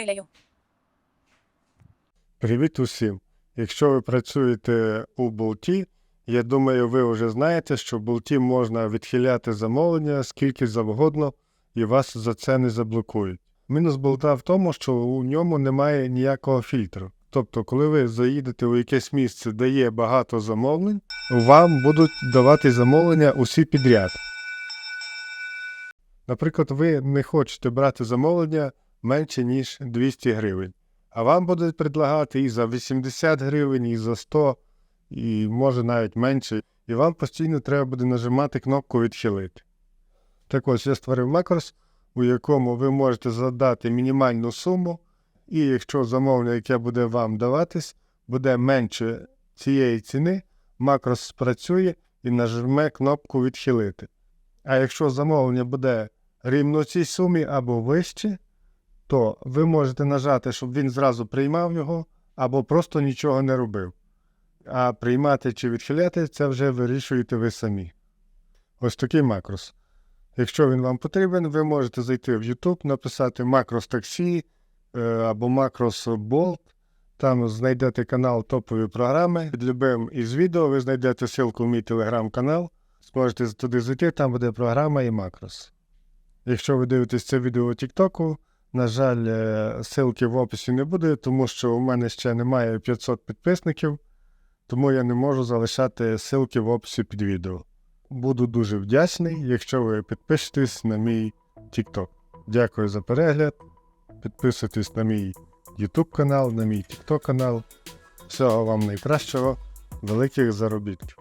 скелею. Привіт усім! Якщо ви працюєте у болті, я думаю, ви вже знаєте, що в болті можна відхиляти замовлення скільки завгодно, і вас за це не заблокують. Мінус болта в тому, що у ньому немає ніякого фільтру. Тобто, коли ви заїдете у якесь місце, де є багато замовлень, вам будуть давати замовлення усі підряд. Наприклад, ви не хочете брати замовлення менше, ніж 200 гривень. А вам будуть предлагати і за 80 гривень, і за 100, і може навіть менше. І вам постійно треба буде нажимати кнопку відхилити. Так ось я створив макрос, у якому ви можете задати мінімальну суму, і якщо замовлення, яке буде вам даватись, буде менше цієї ціни, макрос спрацює і нажме кнопку відхилити. А якщо замовлення буде рівно цій сумі або вище, то ви можете нажати, щоб він зразу приймав його, або просто нічого не робив. А приймати чи відхиляти це вже вирішуєте ви самі. Ось такий макрос. Якщо він вам потрібен, ви можете зайти в YouTube, написати макрос таксі е, або макрос Bolt. Там знайдете канал топові програми. Під любим із відео ви знайдете ссылку в мій телеграм-канал. Зможете туди зайти, там буде програма і макрос. Якщо ви дивитесь це відео у Тіктоку, на жаль, е, ссылки в описі не буде, тому що у мене ще немає 500 підписників, тому я не можу залишати ссылки в описі під відео. Буду дуже вдячний, якщо ви підпишетесь на мій TikTok. Дякую за перегляд. Підписуйтесь на мій YouTube канал, на мій TikTok канал. Всього вам найкращого, великих заробітків.